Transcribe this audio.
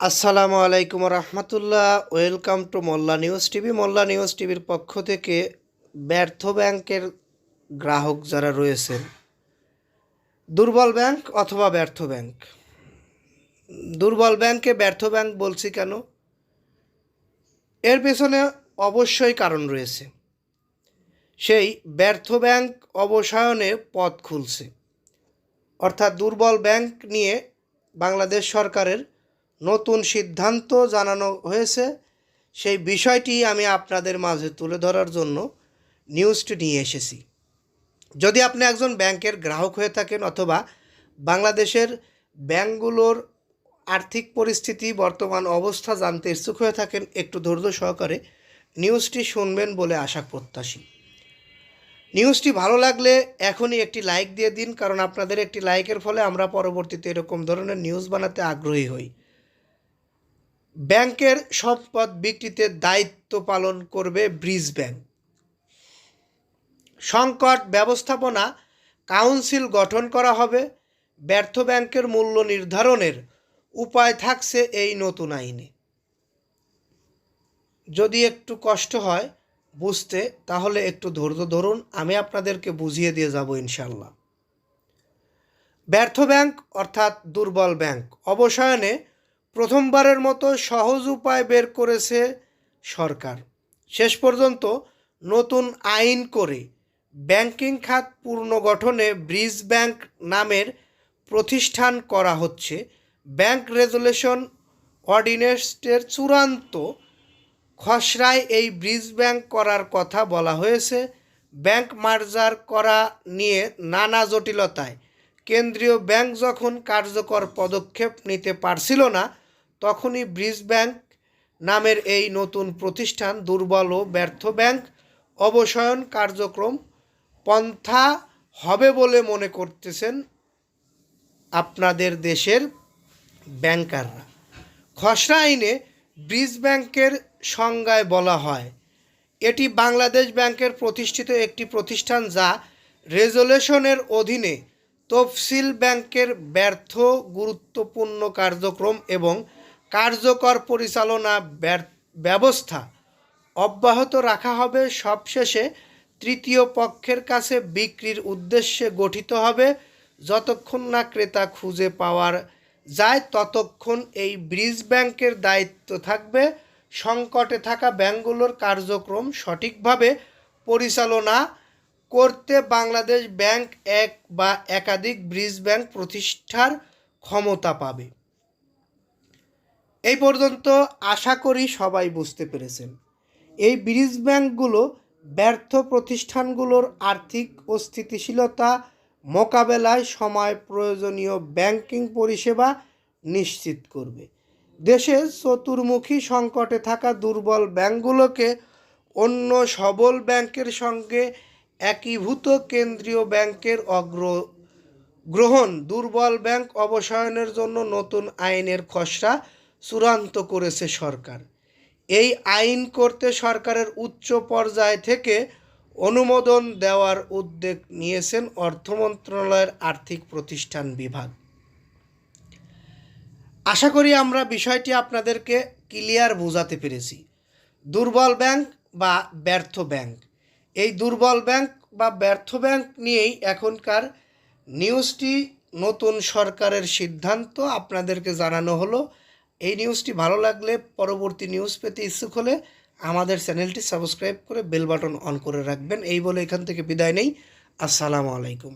আসসালামু আলাইকুম রহমতুল্লাহ। Welcome to Molla news TV. Molla news টিভির পক্ষ থেকে ব্যর্থ ব্যাংকের গ্রাহক যারা রয়েছেন, দুর্বল ব্যাংক অথবা ব্যর্থ ব্যাংক? দুর্বল ব্যাংকে ব্যর্থ ব্যাংক বলছি কেন? এর পেছনে অবশ্যই কারণ রয়েছে। সেই ব্যর্থ ব্যাংক অবসায়নে পথ খুলছে। অর্থাৎ দুর্বল ব্যাংক নিয়ে বাংলাদেশ সরকারের নতুন সিদ্ধান্ত জানানো হয়েছে। সেই বিষয়টি আমি আপনাদের মাঝে তুলে ধরার জন্য নিউজটি নিয়ে এসেছি। যদি আপনি একজন ব্যাংকের গ্রাহক হয়ে থাকেন অথবা বাংলাদেশের ব্যাংকগুলোর আর্থিক পরিস্থিতি, বর্তমান অবস্থা জানতে ইচ্ছুক হয়ে থাকেন, একটু ধৈর্য সহকারে নিউজটি শুনবেন বলে আশা প্রত্যাশী। নিউজটি ভালো লাগলে এখনই একটি লাইক দিয়ে দিন, কারণ আপনাদের একটি লাইকের ফলে আমরা পরবর্তীতে এরকম ধরনের নিউজ বানাতে আগ্রহী হই। ব্যাংকের সম্পদ বিক্রিতে দায়িত্ব পালন করবে ব্রিজ ব্যাংক। সংকট ব্যবস্থাপনা কাউন্সিল গঠন করা হবে। ব্যর্থ ব্যাংকের মূল্য নির্ধারণের উপায় থাকছে এই নতুন আইনে। যদি একটু কষ্ট হয় বুঝতে, তাহলে একটু ধৈর্য ধরুন, আমি আপনাদেরকে বুঝিয়ে দিয়ে যাব ইনশাল্লাহ ব্যর্থ ব্যাংক অর্থাৎ দুর্বল ব্যাংক। অবসায়নে প্রথমবারের মতো সহজ উপায় বের করেছে সরকার। শেষ পর্যন্ত নতুন আইন করে ব্যাংকিং খাত পুনর্গঠনে ব্রিজ ব্যাংক নামের প্রতিষ্ঠান করা হচ্ছে। ব্যাংক রেজুলেশন অর্ডিনেন্সের চূড়ান্ত খসড়ায় এই ব্রিজ ব্যাংক করার কথা বলা হয়েছে। ব্যাংক মার্জার করা নিয়ে নানা জটিলতায় কেন্দ্রীয় ব্যাংক যখন কার্যকর পদক্ষেপ নিতে পারছিল না, তখনই ব্রিজ ব্যাংক নামের এই নতুন প্রতিষ্ঠান দুর্বল ও ব্যর্থ ব্যাংক অবসায়ন কার্যক্রম পন্থা হবে বলে মনে করতেছেন আপনাদের দেশের ব্যাংকাররা। খসড়া আইনে ব্রিজ ব্যাংকের সংজ্ঞায় বলা হয়, এটি বাংলাদেশ ব্যাংকের প্রতিষ্ঠিত একটি প্রতিষ্ঠান যা রেজলেশনের অধীনে তফসিল ব্যাংকের ব্যর্থ, গুরুত্বপূর্ণ কার্যক্রম এবং কার্যকর পরিচালনা ব্যবস্থা অব্যাহত রাখা হবে। সবশেষে তৃতীয় পক্ষের কাছে বিক্রির উদ্দেশ্যে গঠিত হবে। যতক্ষণ না ক্রেতা খুঁজে পাওয়ার যায়, ততক্ষণ এই ব্রিজ ব্যাংকের দায়িত্ব থাকবে। সংকটে থাকা ব্যাংকগুলোর কার্যক্রম সঠিকভাবে পরিচালনা করতে বাংলাদেশ ব্যাংক এক বা একাধিক ব্রিজ ব্যাংক প্রতিষ্ঠার ক্ষমতা পাবে। এই পর্যন্ত আশা করি সবাই বুঝতে পেরেছেন। এই ব্রিজ ব্যাংকগুলো ব্যর্থ প্রতিষ্ঠানগুলোর আর্থিক অস্থিতিশীলতা, মোকাবেলায় সময় প্রয়োজনীয় ব্যাংকিং পরিষেবা নিশ্চিত করবে। দেশে চতুর্মুখী সংকটে থাকা দুর্বল ব্যাংকগুলোকে অন্য সবল ব্যাংকের সঙ্গে একীভূত কেন্দ্রীয় ব্যাংকের অগ্র, গ্রহণ দুর্বল ব্যাংক অবসায়নের জন্য নতুন আইনের খসড়া চূড়ান্ত করেছে সরকার। এই আইন করতে সরকারের উচ্চ পর্যায় থেকে অনুমোদন দেওয়ার উদ্যোগ নিয়েছেন অর্থ মন্ত্রণালয়ের আর্থিক প্রতিষ্ঠান বিভাগ। আশা করি আমরা বিষয়টি আপনাদেরকে ক্লিয়ার বোঝাতে পেরেছি। দুর্বল ব্যাংক বা ব্যর্থ ব্যাংক। এই দুর্বল ব্যাংক বা ব্যর্থ ব্যাংক নিয়েই এখনকার নিউজটি নতুন সরকারের সিদ্ধান্ত আপনাদেরকে জানানো হলো। এই নিউজটি ভালো লাগলে পরবর্তী নিউজ পেতে ইচ্ছুক হলে আমাদের চ্যানেলটি সাবস্ক্রাইব করে বেল বাটন অন করে রাখবেন। এই বলে এখান থেকে বিদায় নেই। আসসালামু আলাইকুম।